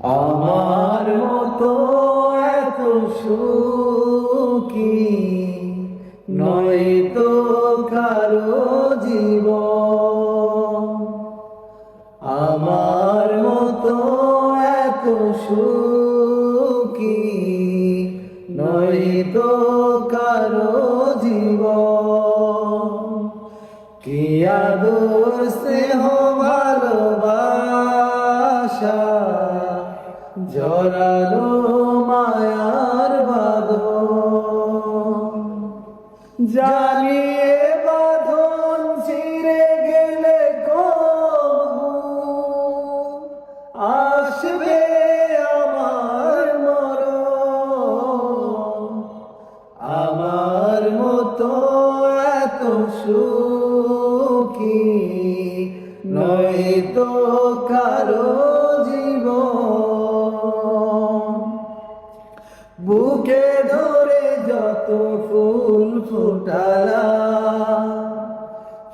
আমার মতো এত সুখী নয় তো কারও জীব আমার মতো এত সুখী নয় তো কারও জীব কি আদর জানিয়ে বাঁধন ছিঁড়ে গেলে আসবে আমার মরণ। আমার মতো এত সুখী নয় তো কারও ফুটালা।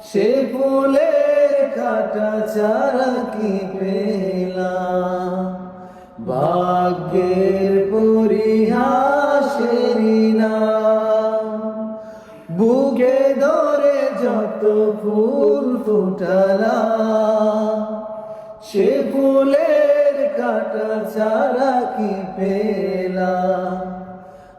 সে ফুলের কাটা চারা কি পেলাম? ভাগ্যের পরিহাসেরি না বুকে ধরে যত ফুল ফুটালা, সে ফুলের কাটা চারা কি পেলাম?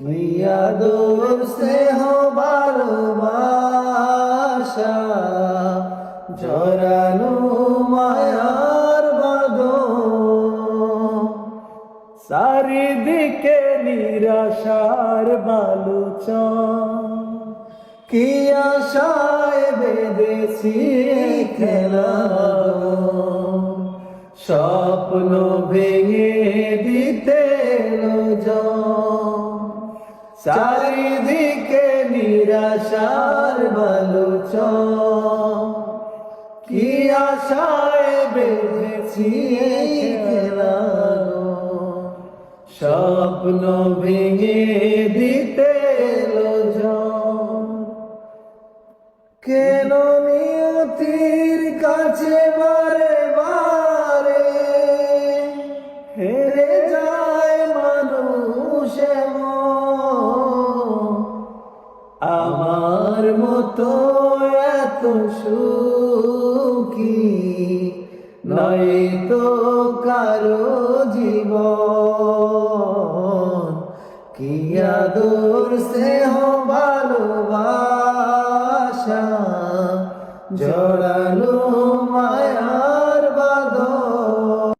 ক্রিয়াদোর স্নেহ ভালোবাসা, জরানো মায়ার বাদন। চারিদিকে নিরাশার বালুচন। কি আশায় বেঁধেছি খেলা স্বপ্ন ভেঙে দিতে জন। চারিদিকে নিরাশার বালুচন কি আশায় বেঁধেছি খেলা স্বপ্ন ভেঙে দিতে কেন নিয়তির কাছে বারে সুখী। নয় তো কারও জীব কি আদর স্নেহ ভালোবাসা জড়া